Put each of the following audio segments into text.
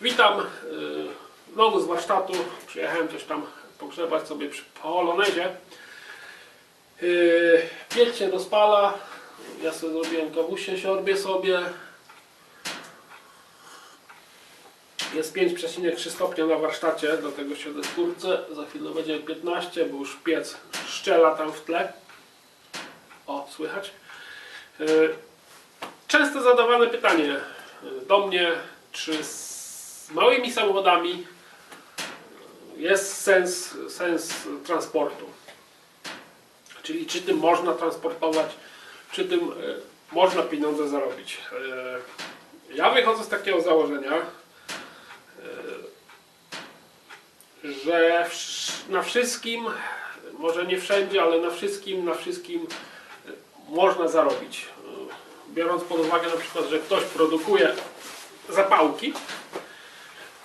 Witam, y, znowu z warsztatu. Przyjechałem coś tam pogrzebać sobie przy Polonezie. Piec się rozpala. Ja sobie zrobiłem kawusie, siorbię sobie. Jest 5,3 stopnia na warsztacie, dlatego siedzę w kurce. Za chwilę będzie 15, bo już piec szczela tam w tle. O, słychać? Yy, Często zadawane pytanie y, do mnie, czy małymi samochodami jest sens, sens transportu. Czyli czy tym można transportować, czy tym y, można pieniądze zarobić. Y, Ja wychodzę z takiego założenia, y, że na wszystkim, może nie wszędzie, ale na wszystkim, na wszystkim można zarobić. Biorąc pod uwagę na przykład, że ktoś produkuje zapałki,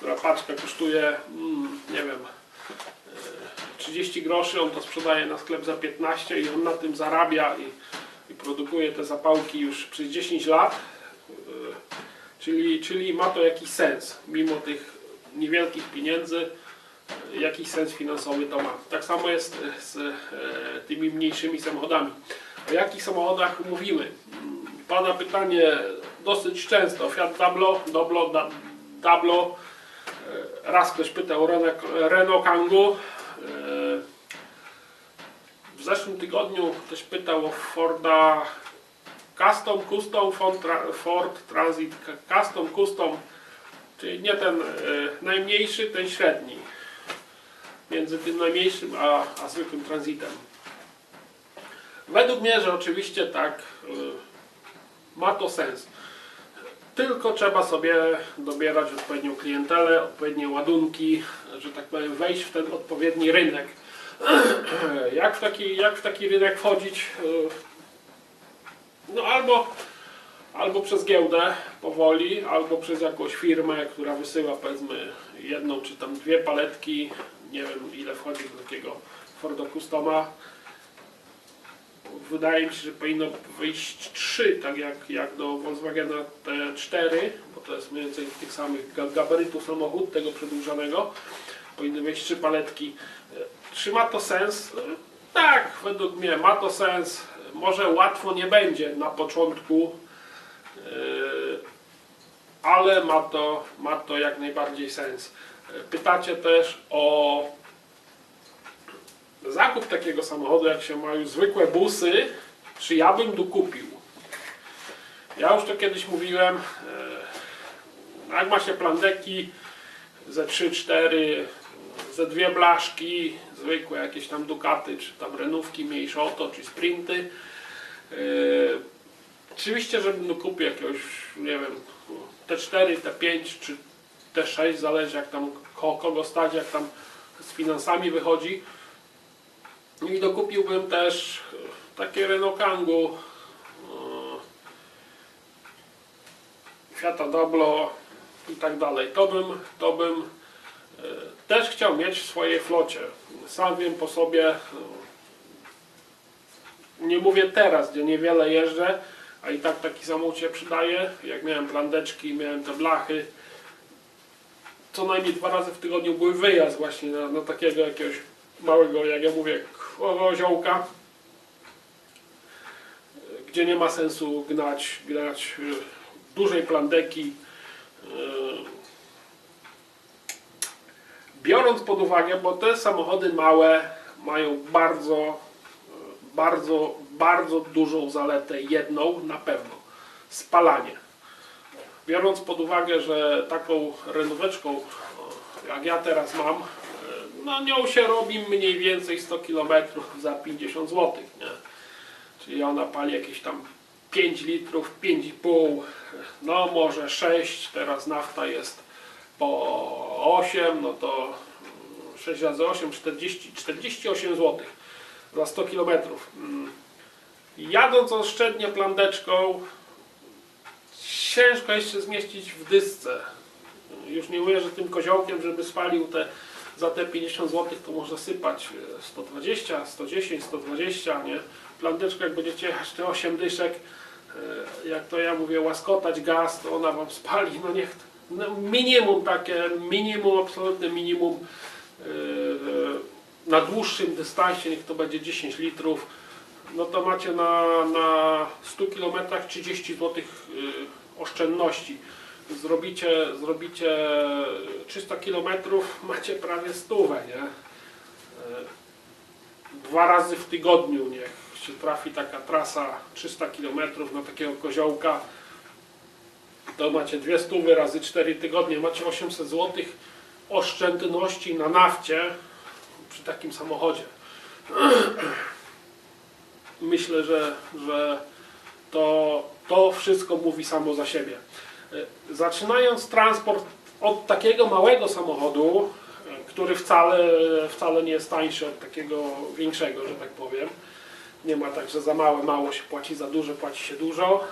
która paczka kosztuje, mm, nie wiem, e, 30 groszy, on to sprzedaje na sklep za 15 i on na tym zarabia i, i produkuje te zapałki już przez 10 lat, e, czyli, czyli ma to jakiś sens, mimo tych niewielkich pieniędzy, e, jakiś sens finansowy to ma. Tak samo jest e, z e, tymi mniejszymi samochodami. O jakich samochodach mówimy? Mm, Pada pytanie dosyć często. Fiat Dablo, Doblo, da. E, Raz ktoś pytał o Renault, Kangoo. E, W zeszłym tygodniu ktoś pytał o Forda Custom, Custom, Ford, Ford Transit Custom, Custom, czyli nie ten e, najmniejszy, ten średni. Między tym najmniejszym a, a zwykłym transitem. Według mnie, że oczywiście tak ma to sens. Tylko trzeba sobie dobierać odpowiednią klientelę, odpowiednie ładunki, że tak powiem, wejść w ten odpowiedni rynek. Jak w taki, jak w taki rynek wchodzić? Y, No albo, albo przez giełdę powoli, albo przez jakąś firmę, która wysyła powiedzmy jedną czy tam dwie paletki. Nie wiem ile wchodzi do takiego Forda Customa wydaje mi się, że powinno wyjść 3, tak jak, jak do Volkswagena T4, bo to jest mniej więcej tych samych ga- gabarytów samochód, tego przedłużonego. Powinny wejść trzy paletki. E, Czy ma to sens? E, Tak, według mnie ma to sens. Może łatwo nie będzie na początku, e, ale ma to, ma to jak najbardziej sens. Pytacie też o zakup takiego samochodu, jak się mają zwykłe busy, czy ja bym tu kupił? Ja już to kiedyś mówiłem, e, jak ma się plandeki ze 3-4, ze dwie blaszki, zwykłe jakieś tam Ducaty, czy tam Renówki, mniejsze oto, czy Sprinty. E, Oczywiście, żebym tu kupił jakiegoś, nie wiem, T4, T5 czy T6, zależy jak tam ko- kogo stać, jak tam z finansami wychodzi. I dokupiłbym też e, takie Renault Kangoo, e, Fiata Doblo i tak dalej. To bym, to bym e, też chciał mieć w swojej flocie. Sam wiem po sobie, nie mówię teraz, gdzie niewiele jeżdżę, a i tak taki samochód się przydaje. Jak miałem plandeczki, miałem te blachy, co najmniej dwa razy w tygodniu był wyjazd właśnie na, na takiego jakiegoś małego, jak ja mówię, koziołka, gdzie nie ma sensu gnać, gnać y, dużej plandeki. y. Biorąc pod uwagę, bo te samochody małe mają bardzo, y, bardzo, bardzo dużą zaletę, jedną na pewno, spalanie. Biorąc pod uwagę, że taką renóweczką, jak ja teraz mam, no nią się robi mniej więcej 100 km za 50 zł, nie? Czyli ona pali jakieś tam 5 litrów, 5,5, no może 6, teraz nafta jest po 8, no to 6 razy 8, 40, 48 zł za 100 km. Jadąc oszczędnie plandeczką, ciężko jeszcze zmieścić w dysce. Już nie mówię, że tym koziołkiem, żeby spalił te za te 50 zł, to można sypać e, 120, 110, 120, nie? Plandeczka, jak będziecie jechać te 8 dyszek, e, jak to ja mówię, łaskotać gaz, to ona wam spali, no niech, no, minimum takie, minimum, absolutne minimum yy, na dłuższym dystansie, niech to będzie 10 litrów, no to macie na, na 100 km 30 zł oszczędności. Zrobicie, zrobicie 300 km, macie prawie stówę, nie? Yy, Dwa razy w tygodniu niech się trafi taka trasa 300 km na takiego koziołka, to macie dwie stówy razy 4 tygodnie, macie 800 zł oszczędności na nafcie przy takim samochodzie. Myślę, że, że to, to wszystko mówi samo za siebie. E, Zaczynając transport od takiego małego samochodu, e, który wcale, wcale nie jest tańszy od takiego większego, że tak powiem. Nie ma tak, że za małe mało się płaci, za dużo płaci się dużo.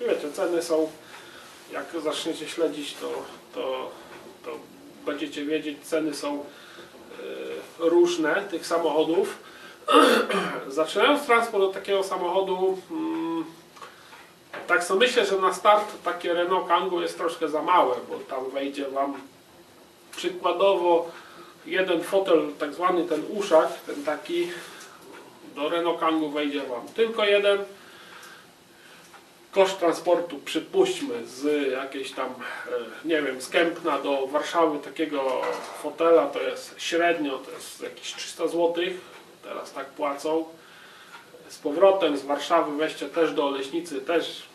Wiecie, ceny są, jak zaczniecie śledzić, to, to, to będziecie wiedzieć, ceny są e, różne tych samochodów. Zaczynając transport od takiego samochodu, mm, tak sobie myślę, że na start takie Renault Kangoo jest troszkę za małe, bo tam wejdzie Wam przykładowo jeden fotel, tak zwany ten uszak, ten taki, do Renault Kangoo wejdzie Wam tylko jeden. Koszt transportu przypuśćmy z jakiejś tam, e, nie wiem, z Kępna do Warszawy takiego fotela to jest średnio, to jest jakieś 300 zł, teraz tak płacą. Z powrotem z Warszawy weźcie też do Oleśnicy, też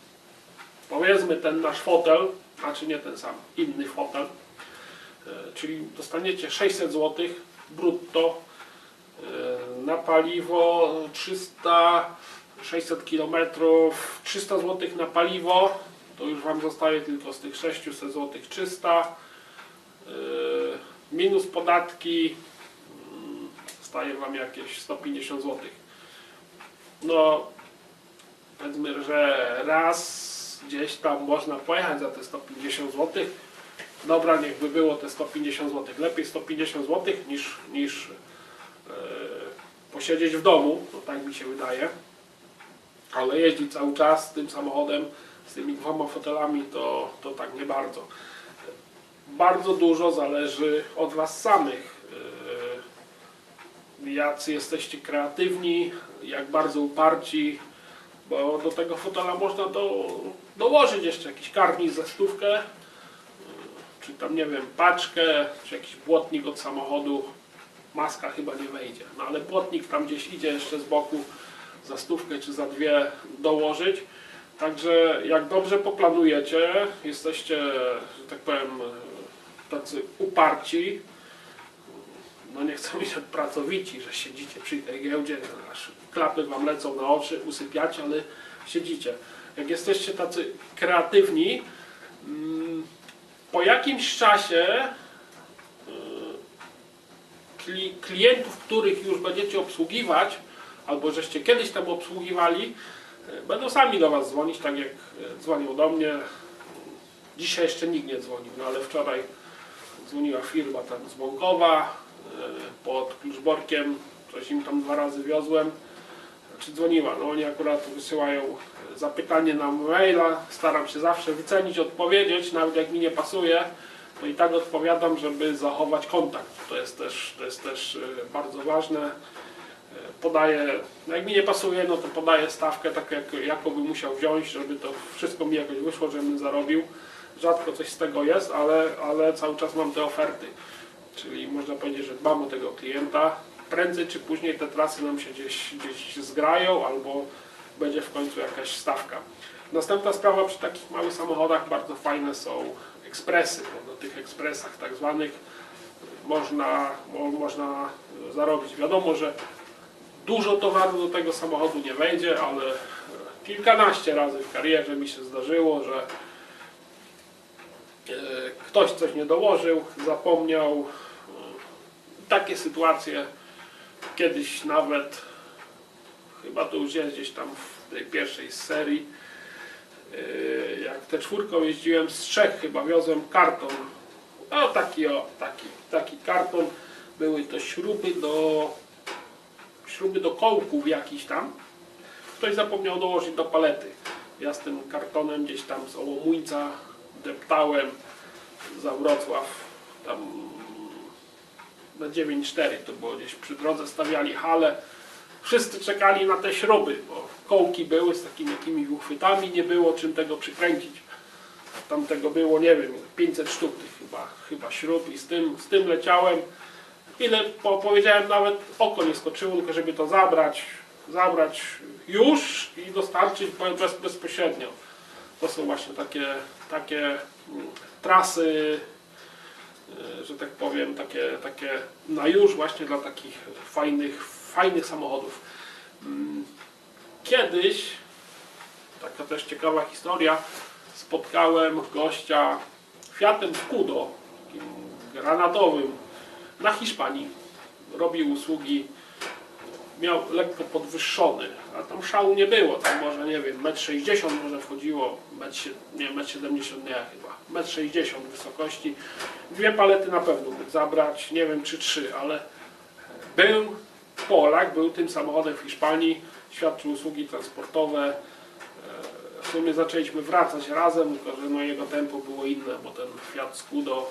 powiedzmy ten nasz fotel, znaczy nie ten sam, inny fotel, E, czyli dostaniecie 600 zł brutto e, na paliwo 300 600 km 300 zł na paliwo to już Wam zostaje tylko z tych 600 zł 300 E, minus podatki mm, staje Wam jakieś 150 zł no powiedzmy, że raz gdzieś tam można pojechać za te 150 zł dobra, niech by było te 150 zł. Lepiej 150 zł niż, niż e, posiedzieć w domu, no tak mi się wydaje. Ale jeździć cały czas tym samochodem, z tymi dwoma fotelami, to, to tak nie bardzo. Bardzo dużo zależy od Was samych. E, Jacy jesteście kreatywni, jak bardzo uparci, bo do tego fotela można do, dołożyć jeszcze jakiś karniz za stówkę, czy tam nie wiem, paczkę, czy jakiś błotnik od samochodu, maska chyba nie wejdzie, no ale błotnik tam gdzieś idzie jeszcze z boku za stówkę czy za dwie dołożyć. Także jak dobrze poplanujecie, jesteście, że tak powiem, tacy uparci, no nie chcę mówić jak pracowici, że siedzicie przy tej giełdzie, aż klapy wam lecą na oczy, usypiacie, ale siedzicie. Jak jesteście tacy kreatywni, mm, po jakimś czasie y, kli- klientów, których już będziecie obsługiwać, albo żeście kiedyś tam obsługiwali, y, będą sami do Was dzwonić, tak jak y, dzwonią do mnie. Dzisiaj jeszcze nikt nie dzwonił, no ale wczoraj dzwoniła firma tam z Bąkowa pod Kluczborkiem, coś im tam dwa razy wiozłem. Czy dzwoniła? No oni akurat wysyłają zapytanie na maila, staram się zawsze wycenić, odpowiedzieć, nawet jak mi nie pasuje, to i tak odpowiadam, żeby zachować kontakt. To jest też, to jest też y, bardzo ważne. Podaję, no jak mi nie pasuje, no to podaję stawkę tak, jak, jaką bym musiał wziąć, żeby to wszystko mi jakoś wyszło, żebym zarobił. Rzadko coś z tego jest, ale, ale cały czas mam te oferty. Czyli można powiedzieć, że dbam o tego klienta. Prędzej czy później te trasy nam się gdzieś, gdzieś zgrają albo będzie w końcu jakaś stawka. Następna sprawa przy takich małych samochodach bardzo fajne są ekspresy, bo na tych ekspresach tak zwanych można, mo, można zarobić. Wiadomo, że dużo towaru do tego samochodu nie wejdzie, ale kilkanaście razy w karierze mi się zdarzyło, że ktoś coś nie dołożył, zapomniał. E, Takie sytuacje kiedyś nawet chyba to już jest gdzieś tam w tej pierwszej serii. Yy, Jak tę czwórką jeździłem z Czech, chyba wiozłem karton. O taki o, taki, taki karton. Były to śruby do śruby do kołków jakiś tam. Ktoś zapomniał dołożyć do palety. Ja z tym kartonem gdzieś tam z ołomuńca deptałem za Wrocław. Tam na 9.4 to było gdzieś przy drodze stawiali hale. Wszyscy czekali na te śruby, bo kołki były z takimi jakimiś uchwytami, nie było czym tego przykręcić. Tam tego było, nie wiem, 500 sztuk tych chyba, chyba śrub i z tym, z tym leciałem. Ile po, powiedziałem, nawet oko nie skoczyło, tylko żeby to zabrać, zabrać już i dostarczyć bez, bezpośrednio. To są właśnie takie, takie mm, trasy, e, że tak powiem, takie, takie na już właśnie dla takich fajnych, fajnych samochodów. Mm, Kiedyś, taka też ciekawa historia, spotkałem gościa Fiatem Scudo, takim granatowym, na Hiszpanii. Robił usługi, miał lekko podwyższony, a tam szału nie było, tam może, nie wiem, 1,60 m może wchodziło, metr, nie, 1,70 m chyba, 1,60 m wysokości. Dwie palety na pewno mógł zabrać, nie wiem czy trzy, ale był Polak, był tym samochodem w Hiszpanii, świadczył usługi transportowe. E, W sumie zaczęliśmy wracać razem, tylko że no jego tempo było inne, bo ten Fiat Scudo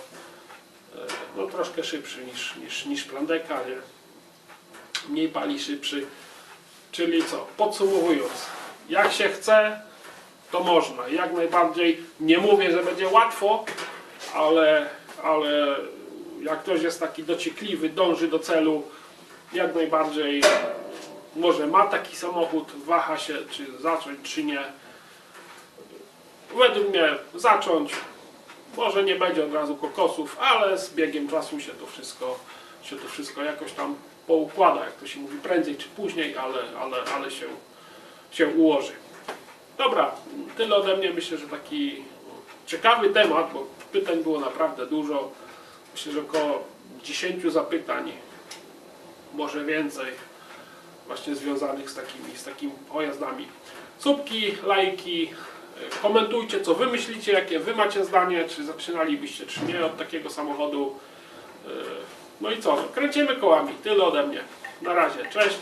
e, no troszkę szybszy niż, niż, niż Plandeka, nie? Mniej pali szybszy. Czyli co, podsumowując, jak się chce, to można. Jak najbardziej nie mówię, że będzie łatwo, ale, ale jak ktoś jest taki dociekliwy, dąży do celu, jak najbardziej może ma taki samochód, waha się, czy zacząć, czy nie. Według mnie zacząć. Może nie będzie od razu kokosów, ale z biegiem czasu się to wszystko, się to wszystko jakoś tam poukłada, jak to się mówi, prędzej czy później, ale, ale, ale się, się ułoży. Dobra, tyle ode mnie. Myślę, że taki ciekawy temat, bo pytań było naprawdę dużo. Myślę, że około 10 zapytań, może więcej, właśnie związanych z takimi, z takimi pojazdami. Subki, lajki, e, komentujcie co wy myślicie, jakie wy macie zdanie, czy zaczynalibyście, czy nie od takiego samochodu. No i co, kręcimy kołami, tyle ode mnie. Na razie, cześć.